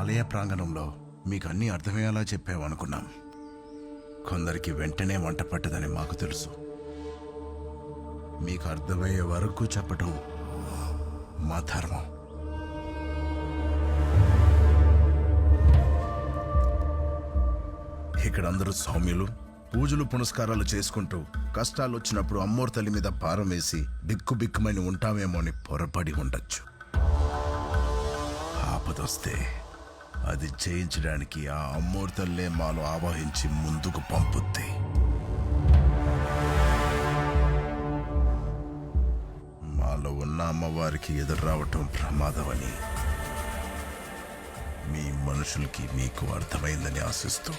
ఆలయ ప్రాంగణంలో మీకు అన్నీ అర్థమయ్యేలా చెప్పామనుకున్నాం కొందరికి వెంటనే వంట పట్టదని మాకు తెలుసు. మీకు అర్థమయ్యే వరకు చెప్పటం మా ధర్మం. ఇక్కడ అందరూ సౌమ్యులు పూజలు పునస్కారాలు చేసుకుంటూ కష్టాలు వచ్చినప్పుడు అమ్మోరు తల్లి మీద భారం వేసి బిక్కు బిక్కుమని ఉంటామేమో అని పొరపడి ఉండొచ్చు. ఆపదొస్తే అది చేయించడానికి ఆ అమ్మూర్తల్లే మాలో ఆవాహించి ముందుకు పంపుద్ది. మాలో ఉన్న అమ్మవారికి ఎదురు రావటం ప్రమాదమని మీ మనుషులకి మీకు అర్థమైందని ఆశిస్తూ